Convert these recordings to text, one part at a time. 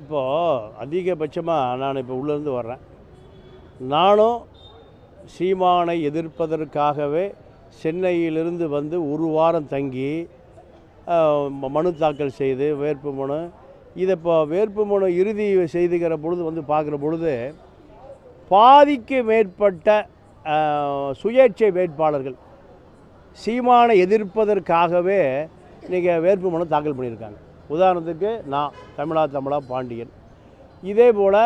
இப்போது அதிகபட்சமாக நான் இப்போ உள்ளேருந்து வர்றேன். நானும் சீமானை எதிர்ப்பதற்காகவே சென்னையிலிருந்து வந்து ஒரு வாரம் தங்கி மனு தாக்கல் செய்து வேட்பு மனு இதை இப்போ வேட்பு மனு இறுதி செய்துகிற பொழுது வந்து பார்க்குற பொழுது பாதிக்கு மேற்பட்ட சுயேட்சை வேட்பாளர்கள் சீமானை எதிர்ப்பதற்காகவே நீங்கள் வேட்பு மனு தாக்கல் பண்ணியிருக்காங்க. உதாரணத்துக்கு நான் தமிழா தமிழா பாண்டியன். இதே போல்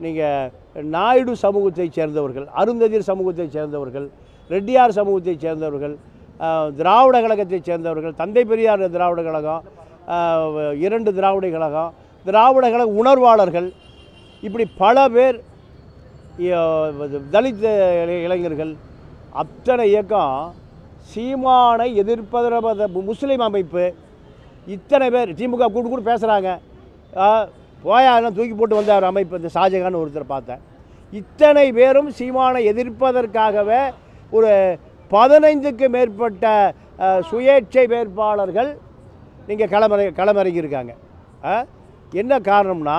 நீங்கள் நாயுடு சமூகத்தைச் சேர்ந்தவர்கள் அருந்ததிர் சமூகத்தை சேர்ந்தவர்கள் ரெட்டியார் சமூகத்தை சேர்ந்தவர்கள் திராவிட கழகத்தை சேர்ந்தவர்கள் தந்தை பெரியார் திராவிட கழகம் இரண்டு திராவிட கழகம் திராவிட கழக உணர்வாளர்கள் இப்படி பல பேர் தலித் இளை- இளைஞர்கள் அத்தனை இயக்கம் சீமானை எதிர்ப்பத முஸ்லீம் அமைப்பு இத்தனை பேர் திமுக கூட்டு கூட பேசுகிறாங்க போயா தூக்கி போட்டு வந்தார் அமைப்பு இந்த ஷாஜகான் ஒருத்தர் பார்த்தேன். இத்தனை பேரும் சீமானை எதிர்ப்பதற்காகவே ஒரு பதினைந்துக்கு மேற்பட்ட சுயேட்சை வேட்பாளர்கள் நீங்கள் களமிற களமிறங்கியிருக்காங்க. என்ன காரணம்னா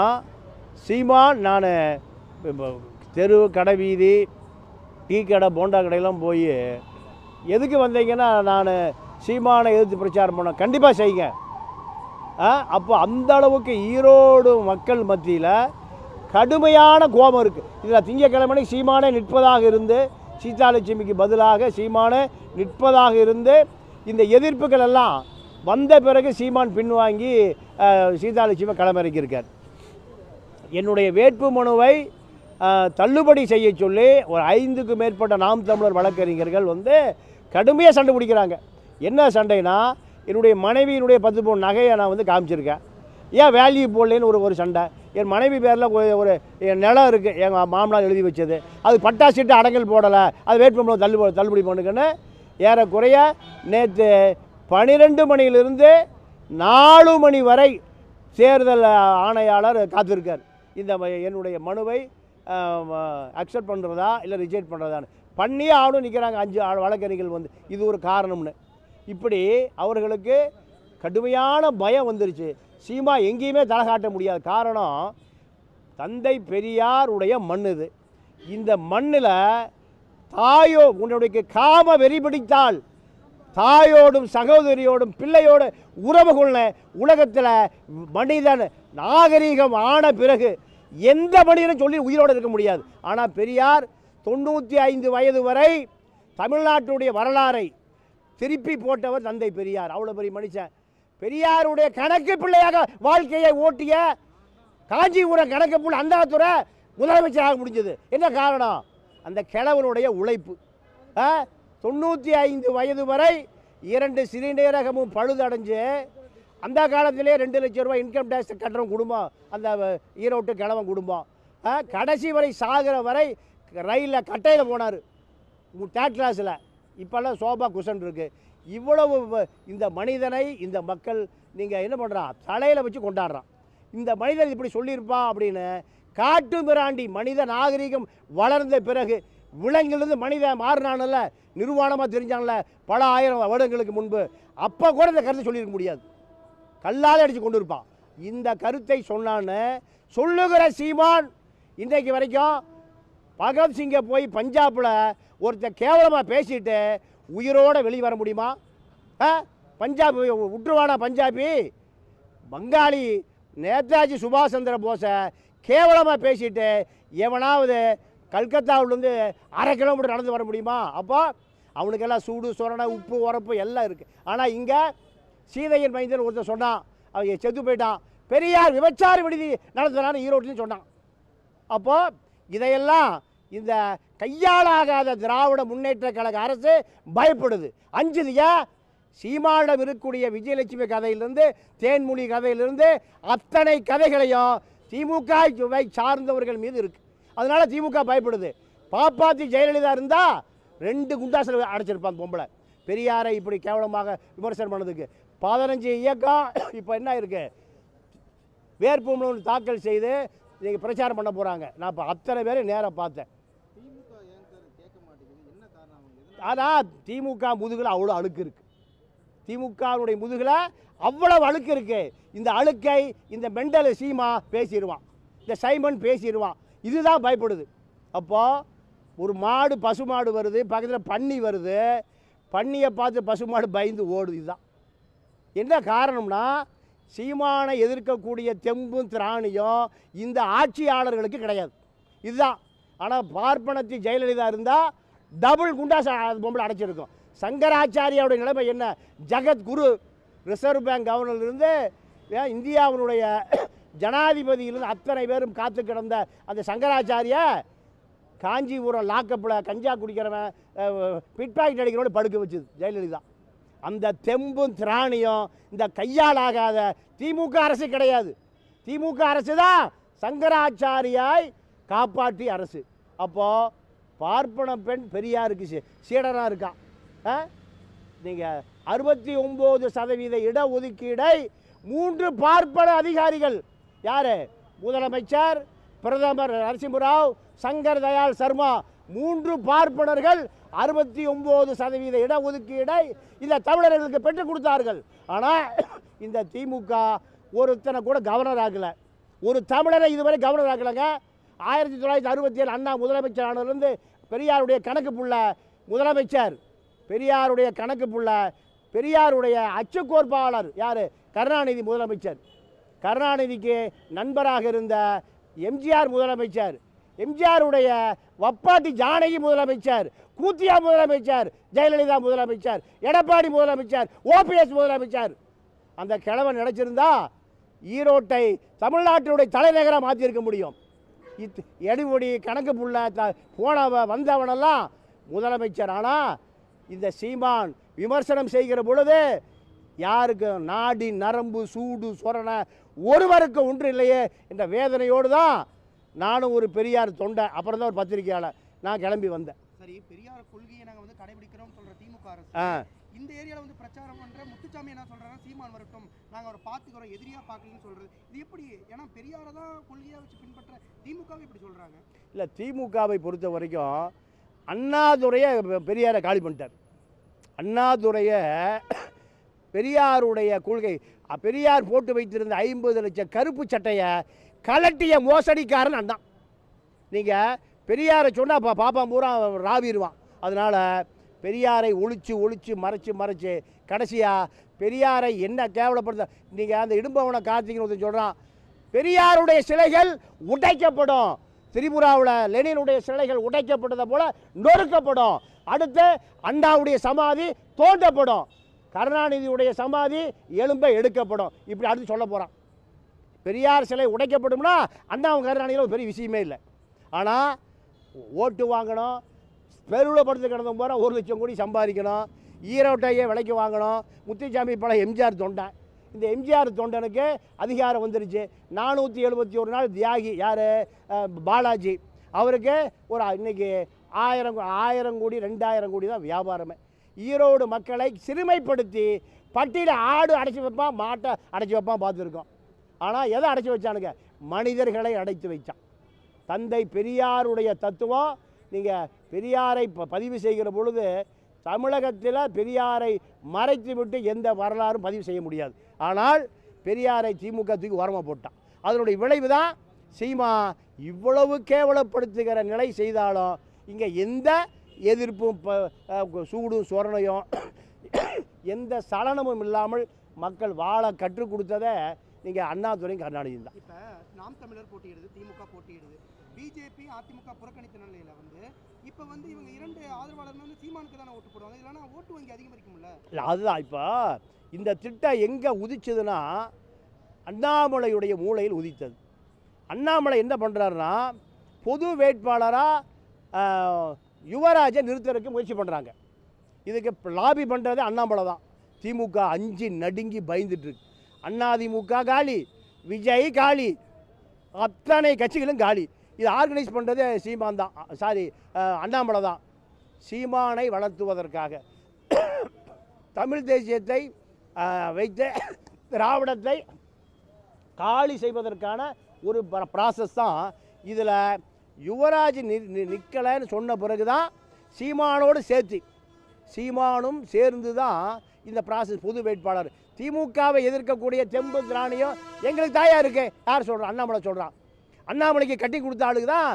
சீமான் நான் தெரு கடை வீதி டீ கடை போண்டா கடையெல்லாம் போய் எதுக்கு வந்தீங்கன்னா நான் சீமானை எதிர்த்து பிரச்சாரம் பண்ண கண்டிப்பாக செய்யுங்க. அப்போ அந்த அளவுக்கு ஈரோடு மக்கள் மத்தியில் கடுமையான கோபம் இருக்குது இதில் திங்கக்கிழமை சீமானே நிற்பதாக இருந்து சீதாலட்சுமிக்கு பதிலாக சீமானே நிற்பதாக இருந்து இந்த எதிர்ப்புகள் எல்லாம் வந்த பிறகு சீமான் பின்வாங்கி சீதாலட்சுமி களமிறக்கியிருக்கார் என்னுடைய வேட்பு மனுவை தள்ளுபடி செய்ய சொல்லி ஒரு ஐந்துக்கு மேற்பட்ட நாம் தமிழர் வழக்கறிஞர்கள் வந்து கடுமையாக சண்டை பிடிக்கிறாங்க. என்ன சண்டைனா என்னுடைய மனைவியினுடைய பத்து பவுன் நகையை நான் வந்து காமிச்சிருக்கேன். ஏன் வேல்யூ போடலேன்னு ஒரு ஒரு சண்டை. என் மனைவி பேரில் ஒரு நிலம் இருக்குது எங்கள் மாமனார் எழுதி வச்சது. அது பட்டாசிட்டு அடங்கல் போடலை. அது வேட்புமனு தள்ளு தள்ளுபடி பண்ணுங்கன்னு ஏறக்குறைய நேற்று பனிரெண்டு மணியிலிருந்து நாலு மணி வரை தேர்தல் ஆணையாளர் காத்திருக்கார். இந்த என்னுடைய மனுவை அக்செப்ட் பண்ணுறதா இல்லை ரிஜெக்ட் பண்ணுறதான்னு பண்ணியே ஆளும் நிற்கிறாங்க அஞ்சு ஆள் வழக்கறிஞர்கள் வந்து. இது ஒரு காரணம்னு. இப்படி அவர்களுக்கு கடுமையான பயம் வந்துருச்சு. சீமா எங்கேயுமே தலை காட்ட முடியாது. காரணம் தந்தை பெரியாருடைய மண் இது இந்த மண்ணில் தாயோ உன்னுடைய காம வெறி பிடித்தால் தாயோடும் சகோதரியோடும் பிள்ளையோடு உறவு கொள்ள உலகத்தில் மனிதன் நாகரீகம் ஆன பிறகு எந்த மனிதனும் சொல்லி உயிரோடு இருக்க முடியாது. ஆனால் பெரியார் தொண்ணூற்றி ஐந்து வயது வரை தமிழ்நாட்டுடைய வரலாறை திருப்பி போட்டவர் தந்தை பெரியார். அவ்வளோ பெரிய மனுஷன். பெரியாருடைய கணக்கு பிள்ளையாக வாழ்க்கையை ஓட்டிய காஞ்சிபுரம் கணக்கு புள்ள அந்தாத்துறை முதலமைச்சராக முடிஞ்சது. என்ன காரணம்? அந்த கிழவனுடைய உழைப்பு. ஆ? தொண்ணூற்றி ஐந்து வயது வரை இரண்டு சிறுநீரகமும் பழுதடைஞ்சு அந்த காலத்திலே ரெண்டு லட்சம் ரூபாய் இன்கம் டேக்ஸ் கட்டுற குடும்பம் அந்த ஈரோட்டு கிழவன் குடும்பம். ஆ? கடைசி வரை சாகிற வரை ரயிலில் கட்டையில் போனார். தேர்ட் கிளாஸில் இப்போல்லாம் சோபா குஷன் இருக்குது இவ்வளவு இந்த மனிதனை இந்த மக்கள் நீங்கள் என்ன பண்ணுறான் தலையில் வச்சு கொண்டாடுறான். இந்த மனிதன் இப்படி சொல்லியிருப்பான் அப்படின்னு காட்டு மிராண்டி மனித நாகரிகம் வளர்ந்த பிறகு விலங்கிலிருந்து மனிதன் மாறினான்ல நிர்வாணமாக தெரிஞ்சான்ல பல ஆயிரம் வருடங்களுக்கு முன்பு. அப்போ கூட இந்த கருத்தை சொல்லியிருக்க முடியாது. கல்லால் அடித்து கொண்டு இருப்பான். இந்த கருத்தை சொன்னான்னு சொல்லுகிற சீமான் இன்றைக்கு வரைக்கும் பகத்சிங்கை போய் பஞ்சாபில் ஒருத்தர் கேவலமாக பேசிட்டு உயிரோட வெளியே வர முடியுமா? ஆ? பஞ்சாபி விட்டுருவானா பஞ்சாபி? பங்காளி நேதாஜி சுபாஷ் சந்திர போஸை கேவலமாக பேசிட்டு எவனாவது கல்கத்தாவிலேருந்து அரை கிலோமீட்டர் நடந்து வர முடியுமா? அப்போ அவனுக்கெல்லாம் சூடு சொரணை உப்பு உரப்பு எல்லாம் இருக்குது ஆனால் இங்கே சீதையன் மைந்தன் ஒருத்தன் சொன்னான். அவன் செத்து போயிட்டான். பெரியார் விபச்சார விடுதி நடத்துனான்னு ஈரோட்டின்னு சொன்னான். அப்போது இதையெல்லாம் இந்த கையாளாகாத திராவிட முன்னேற்ற கழக அரசு பயப்படுது. அஞ்சுதியா? சீமானிடம் இருக்கக்கூடிய விஜயலட்சுமி கதையிலிருந்து தேன்மொழி கதையிலிருந்து அத்தனை கதைகளையும் திமுக வை சார்ந்தவர்கள் மீது இருக்குது அதனால திமுக பயப்படுது. பாப்பாத்தி ஜெயலலிதா இருந்தால் ரெண்டு குண்டாசில் அடைச்சிருப்பான் பொம்பளை. பெரியாரை இப்படி கேவலமாக விமர்சனம் பண்ணதுக்கு. பதினஞ்சு இயக்கம் இப்போ என்ன இருக்கு? வேட்புமனு தாக்கல் செய்து நீங்கள் பிரச்சாரம் பண்ண போகிறாங்க நான் இப்போ அத்தனை பேரை நேராக பார்த்தேன் திமுக ஏன் சார் கேட்க மாட்டேங்குது என்ன காரணம் அவங்க எதனால ஆனால் திமுக முதுகில் அவ்வளோ அழுக்கு இருக்குது திமுகவுடைய முதுகில் அவ்வளவு அழுக்கு இருக்குது இந்த அழுக்கை இந்த மெண்டல் சீமா பேசிடுவான். இந்த சைமன் பேசிடுவான். இதுதான் பயப்படுது. அப்போது ஒரு மாடு பசு மாடு வருது பக்கத்தில் பன்னி வருது. பன்னியை பார்த்து பசு மாடு பயந்து ஓடுது இதுதான். என்ன காரணம்னா சீமானை எதிர்க்கக்கூடிய தெம்பும் திராணியும் இந்த ஆட்சியாளர்களுக்கு கிடையாது. இதுதான். ஆனால் பார்ப்பனத்தி ஜெயலலிதா இருந்தால் டபுள் குண்டாஸ் பொம்பளை அடைச்சிருக்கும். சங்கராச்சாரியாவுடைய நிலைமை என்ன? ஜெகத்குரு ரிசர்வ் பேங்க் கவர்னர்லேருந்து ஏன் இந்தியாவினுடைய ஜனாதிபதியிலிருந்து அத்தனை பேரும் காத்து கிடந்த அந்த சங்கராச்சாரியா காஞ்சிபுரம் லாக்கப்பில் கஞ்சா குடிக்கிறவன் பிட் பாக்கெட் படுக்க வச்சுது ஜெயலலிதா. அந்த தெம்பும் திராணியும் இந்த கையாலாகாத திமுக அரசு கிடையாது. திமுக அரசு தான் சங்கராச்சாரியாய் காப்பாற்றி அரசு. அப்போது பார்ப்பன பெண் பெரியாருக்கு சீ- சீடராக இருக்கான் ஆ? நீங்கள் அறுபத்தி ஒம்பது சதவீத இடஒதுக்கீடை மூன்று பார்ப்பன அதிகாரிகள். யார்? முதலமைச்சர் பிரதமர் நரசிம்மராவ் சங்கர் தயாள் சர்மா. மூன்று பார்ப்பனர்கள் அறுபத்தி ஒம்பது சதவீத இடஒதுக்கீடை இந்த தமிழர்களுக்கு பெற்றுக் கொடுத்தார்கள். ஆனால் இந்த திமுக ஒருத்தனை கூட கவர்னர் ஆகலை. ஒரு தமிழரை இதுவரை கவர்னர் ஆகலைங்க. ஆயிரத்தி தொள்ளாயிரத்தி அறுபத்தி ஏழு அண்ணா முதலமைச்சர் ஆனதுலேருந்து பெரியாருடைய கணக்கு புள்ள முதலமைச்சர் பெரியாருடைய கணக்கு புள்ள பெரியாருடைய அச்சுக்கோர்ப்பாளர் யார்? கருணாநிதி முதலமைச்சர். கருணாநிதிக்கு நண்பராக இருந்த எம்ஜிஆர் முதலமைச்சர் எம்ஜிஆருடைய வப்பாட்டி ஜானகி முதலமைச்சர் கூத்தியா முதலமைச்சர் ஜெயலலிதா முதலமைச்சர் எடப்பாடி முதலமைச்சர் ஓபிஎஸ் முதலமைச்சர். அந்த கிழவன் நினைச்சிருந்தா ஈரோட்டை தமிழ்நாட்டினுடைய தலைநகராக மாற்றியிருக்க முடியும். இத் எடுபடி கணக்கு புள்ள த போனவ வந்தவனெல்லாம் முதலமைச்சர் ஆனால் இந்த சீமான் விமர்சனம் செய்கிற பொழுது யாருக்கு நாடி நரம்பு சூடு சொரண ஒருவருக்கு ஒன்று இல்லையே என்ற வேதனையோடு தான் நானும் ஒரு பெரியார் தொண்டை அப்புறம் தான் ஒரு பத்திரிகையாளர். நான் கிளம்பி வந்தேன். சரி பெரியார் கொள்கையை நாங்க வந்து கடைபிடிக்கிறோம் சொல்ற திமுக அரசு. இந்த ஏரியாவில் வந்து பிரச்சாரம் பண்ணுற முத்துச்சாமி என்ன சொல்கிறாங்கன்னா சீமான் வரட்டும் நாங்கள் அவரை பார்த்துக்கிறோம் எதிரியாக பார்க்கலன்னு சொல்கிறது இது எப்படி? ஏன்னா பெரியாரை தான் கொள்கையாக வச்சு பின்பற்ற திமுகவை இப்படி சொல்கிறாங்க இல்லை திமுகவை பொறுத்த வரைக்கும் அண்ணாதுரையை பெரியாரை காலி பண்ணிட்டார். அண்ணாதுரையை பெரியாருடைய கொள்கை பெரியார் போட்டு வைத்திருந்த ஐம்பது லட்சம் கருப்பு சட்டையை கலட்டிய மோசடிக்காரன் அண்ணா. நீங்கள் பெரியாரை சொன்னால் பா பாப்பா பூரா ராவிடுவான் அதனால் பெரியாரை ஒழிச்சு ஒழிச்சு மறைச்சு மறைச்சு. கடைசியாக பெரியாரை என்ன கேவலப்படுத்த நீங்கள் அந்த இடும்பவனை கார்த்திகன் ஒருத்தன் சொல்கிறான் பெரியாருடைய சிலைகள் உடைக்கப்படும். திரிபுராவில் லெனினுடைய சிலைகள் உடைக்கப்பட்டதை போல நொறுக்கப்படும். அடுத்து அண்ணாவுடைய சமாதி தோண்டப்படும். கருணாநிதியுடைய சமாதி எலும்பை எடுக்கப்படும். இப்படி அடுத்து சொல்ல போகிறான் பெரியார் சிலை உடைக்கப்படும்னா அண்ணாவும் கருணாநிதியில் ஒரு பெரிய விஷயமே இல்லை. ஆனால் ஓட்டு வாங்கணும் பெருவில் படுத்து கிடந்த போகிற ஒரு லட்சம் கோடி சம்பாதிக்கணும். ஈரோட்டையே விலைக்கு வாங்கணும். முத்துசாமி பல எம்ஜிஆர் தொண்டன் இந்த எம்ஜிஆர் தொண்டனுக்கு அதிகாரம் வந்துருச்சு. நானூற்றி எழுபத்தி ஒரு நாள் தியாகி. யார்? பாலாஜி. அவருக்கு ஒரு இன்றைக்கி ஆயிரம் ஆயிரம் கோடி ரெண்டாயிரம் கோடி தான் வியாபாரமே. ஈரோடு மக்களை சிறுமைப்படுத்தி பட்டியில் ஆடு அடைச்சி வைப்பான் மாட்டை அடைச்சி வைப்பான் பார்த்துருக்கோம். ஆனால் எதை அடைச்சி வச்சானுங்க? மனிதர்களை அடைத்து வைச்சான். தந்தை பெரியாருடைய தத்துவம் நீங்கள் பெரியாரை ப- பதிவு செய்கிற பொழுது தமிழகத்தில் பெரியாரை மறைத்து விட்டு எந்த வரலாறும் பதிவு செய்ய முடியாது. ஆனால் பெரியாரை திமுக தூக்கி ஓரமாக போட்டான். அதனுடைய விளைவு தான் சீமா இவ்வளவு கேவலப்படுத்துகிற நிலை செய்தாலும் இங்கே எந்த எதிர்ப்பும் சூடும் சொரணையும் எந்த சலனமும் இல்லாமல் மக்கள் வாழ கற்றுக் கொடுத்ததை நீங்கள் அண்ணாதுரையும் கருணாநிதி தான். நாம் தமிழர் போட்டியிடுது திமுக போட்டியிடுது. பிஜேபி அதிமுக புறக்கணித்த நிலையில் வந்து இப்போ வந்து இவங்க இரண்டு ஆதரவாளர்கள் வந்து சீமானுக்கு தானே ஓட்டு போடுவாங்க. இல்லைன்னா ஓட்டு வங்கி அதிகரிக்கும்ல? இல்லை அதுதான் இப்போ இந்த திட்டம் எங்கே உதிச்சதுன்னா அண்ணாமலையுடைய மூளையில் உதித்தது. அண்ணாமலை என்ன பண்ணுறாருன்னா பொது வேட்பாளராக யுவராஜை நிறுத்துறதுக்கு முயற்சி பண்ணுறாங்க இதுக்கு லாபி பண்ணுறது அண்ணாமலை தான். திமுக அஞ்சு நடுங்கி பயந்துட்டுருக்கு அண்ணாதிமுக காலி விஜய் காலி அத்தனை கட்சிகளும் காலி. இது ஆர்கனைஸ் பண்ணுறது சீமான் தான். சாரி அண்ணாமலை தான். சீமானை வளர்த்துவதற்காக. தமிழ் தேசியத்தை வைத்து திராவிடத்தை காலி செய்வதற்கான ஒரு ப்ராசஸ் தான். இதில் யுவராஜ் நி சொன்ன பிறகு தான் சீமானோடு சேர்த்து சீமானும் சேர்ந்து தான் இந்த ப்ராசஸ் புது வேட்பாளர். திமுகவை எதிர்க்கக்கூடிய தெம்பு திராணியம் எங்களுக்கு தாயாக இருக்கு? யார் சொல்கிறான் அண்ணாமலை சொல்கிறான் அண்ணாமலைக்கு கட்டி கொடுத்த ஆளுக்கு தான்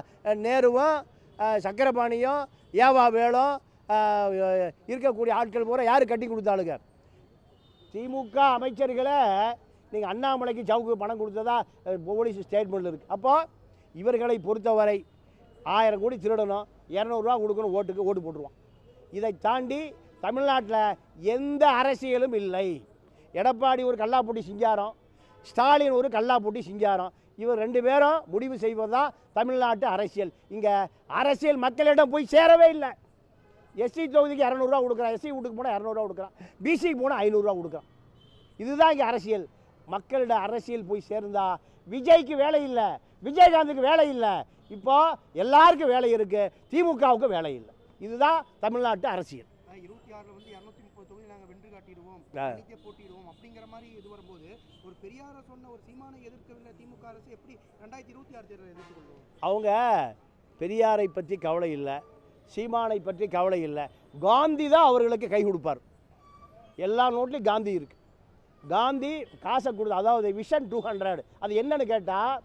நேருவும் சக்கரபாணியும் ஏவா வேலும் இருக்கக்கூடிய ஆட்கள் பூரா யார் கட்டி கொடுத்த ஆளுங்க? திமுக அமைச்சர்களை நீங்கள் அண்ணாமலைக்கு சவுக்கு பணம் கொடுத்ததா போலீஸ் ஸ்டேட்மெண்ட்டில் இருக்குது அப்போது இவர்களை பொறுத்தவரை ஆயிரம் கோடி திருடணும் இரநூறுவா கொடுக்கணும் ஓட்டுக்கு ஓட்டு போட்டுருவான் இதை தாண்டி தமிழ்நாட்டில் எந்த அரசியலும் இல்லை. எடப்பாடி ஒரு கல்லாப்பூட்டி சிங்காரம் ஸ்டாலின் ஒரு கல்லாப்பூட்டி சிங்காரம் இவர் ரெண்டு பேரும் முடிவு செய்வதுதான் தமிழ்நாட்டு அரசியல். இங்கே அரசியல் மக்களிடம் போய் சேரவே இல்லை. எஸ்சி தொகுதிக்கு இரநூறுவா கொடுக்குறான். எஸ்சி வீட்டுக்கு போனால் இரநூறுவா கொடுக்குறான். பிசிக்கு போனால் ஐநூறுரூவா கொடுக்குறான். இதுதான் இங்கே அரசியல். மக்களிட அரசியல் போய் சேர்ந்தா விஜய்க்கு வேலை இல்லை. விஜயகாந்துக்கு வேலை இல்லை. இப்போ எல்லாருக்கும் வேலை இருக்குது திமுகவுக்கு வேலை இல்லை. இதுதான் தமிழ்நாட்டு அரசியல். இருபத்தி ஆறில் வந்து இரநூத்தி காட்டிடுவோம் போட்டிடுவோம் அப்படிங்கிற மாதிரி இது வரும்போது ஒரு பெரியார சொன்ன ஒரு சீமானை எதிர்க்கவில்லை திமுக அரசு எப்படி ரெண்டாயிரத்தி இருபத்தி ஆறு தேர்தலை எதிர்த்து கொள்வோம் அவங்க பெரியாரை பற்றி கவலை இல்லை சீமானை பற்றி கவலை இல்லை. காந்தி தான் அவர்களுக்கு கை கொடுப்பார். எல்லா நோட்லையும் காந்தி இருக்கு. காந்தி காசை கொடுத்து அதாவது விஷன் டூ ஹண்ட்ரட் அது என்னன்னு கேட்டால்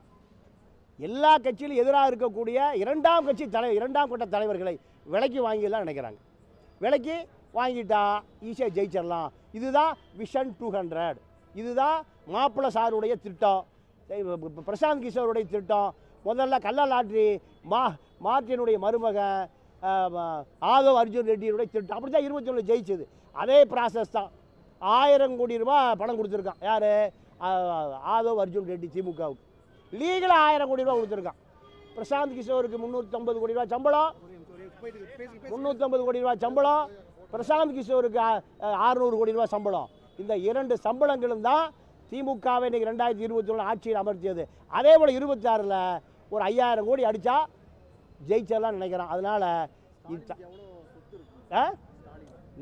எல்லா கட்சியிலும் எதிராக இருக்கக்கூடிய இரண்டாம் கட்சி தலை இரண்டாம் கட்ட தலைவர்களை விலைக்கு வாங்கிடலாம் நினைக்கிறாங்க. விலைக்கு வாங்கிட்டா ஈஸியாக ஜெயிச்சிடலாம். இதுதான் விஷன் டூ ஹண்ட்ரட் இதுதான் மாப்பிள்ளை சாருடைய திட்டம். பிரசாந்த் கிஷோருடைய திட்டம். முதல்ல கள்ள லாட்ரி மா மார்ட்டினுடைய மருமகன் ஆதவ் அர்ஜுன் ரெட்டியுடைய திட்டம். அப்படி தான் இருபத்தி ஒன்று ஜெயிச்சது. அதே ப்ராசஸ் தான். ஆயிரம் கோடி ரூபா பணம் கொடுத்துருக்கான். யார்? ஆதவ் அர்ஜுன் ரெட்டி திமுகவுக்கு. லீகலாக ஆயிரம் கோடி ரூபா கொடுத்துருக்கான். பிரசாந்த் கிஷோருக்கு முந்நூற்றம்பது கோடி ரூபா சம்பளம். முந்நூற்றம்பது கோடி ரூபா சம்பளம். பிரசாந்த் கிஷோருக்கு ஆறுநூறு கோடி ரூபா சம்பளம். இந்த இரண்டு சம்பளங்களும் தான் திமுகவை இன்னைக்கு ரெண்டாயிரத்தி இருபத்தி ஒன்று ஆட்சியில் அமர்த்தியது. அதே போல் இருபத்தாறில் ஒரு ஐயாயிரம் கோடி அடித்தா ஜெயிச்சிடலாம் நினைக்கிறேன். அதனால்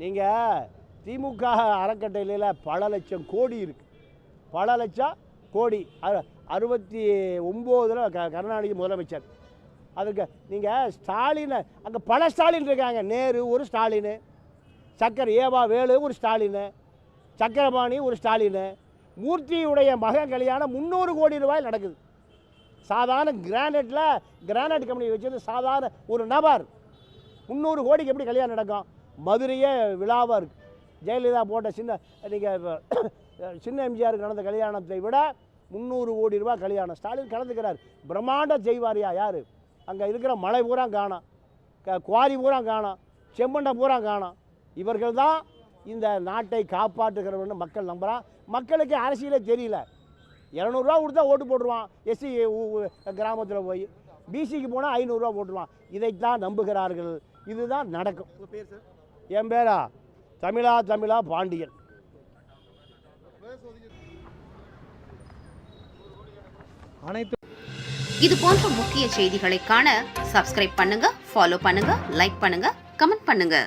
நீங்கள் திமுக அறக்கட்டளையில் பல லட்சம் கோடி இருக்குது பல லட்சம் கோடி. அறுபத்தி ஒம்போதில் க கருணாநிதி முதலமைச்சர். அதுக்கு நீங்கள் ஸ்டாலினை அங்கே பல ஸ்டாலின் இருக்காங்க. நேரு ஒரு ஸ்டாலின். சக்கர் ஏவா வேலு ஒரு ஸ்டாலின். சக்கரபாணி ஒரு ஸ்டாலின். மூர்த்தியுடைய மகன் கல்யாணம் முந்நூறு கோடி ரூபாய் நடக்குது. சாதாரண கிரானைட்டில் கிரானைட் கம்பெனி வச்சது சாதாரண ஒரு நபர் முந்நூறு கோடிக்கு எப்படி கல்யாணம் நடக்கும்? மதுரையே விழாவாக இருக்குது ஜெயலலிதா போட்ட சின்ன நீங்கள் சின்ன எம்ஜிஆருக்கு நடந்த கல்யாணத்தை விட முந்நூறு கோடி ரூபாய் கல்யாணம். ஸ்டாலின் கலந்துக்கிறார். பிரம்மாண்ட செய்வாரியா யார்? அங்கே இருக்கிற மலை பூரா காணோம். க குவாரி பூரா காணோம். செம்மண்டை பூரா காணும். இவர்கள் தான் இந்த நாட்டை காப்பாற்றுகிறவன்னு மக்கள் நம்புகிறான் மக்களுக்கு அரசியலே தெரியல. இரநூறுவா கொடுத்தா ஓட்டு போட்டுருவான். எஸ்சி கிராமத்தில் போய். பிசிக்கு போனால் ஐநூறுரூவா போட்டுருவான். இதைத்தான் நம்புகிறார்கள். இதுதான் நடக்கும். உங்க பேர் சார் என் பேரா? தமிழா தமிழா பாண்டியன். அனைத்து இது போன்ற முக்கிய செய்திகளை காண சப்ஸ்கிரைப் பண்ணுங்க ஃபாலோ பண்ணுங்க லைக் பண்ணுங்க கமெண்ட் பண்ணுங்க.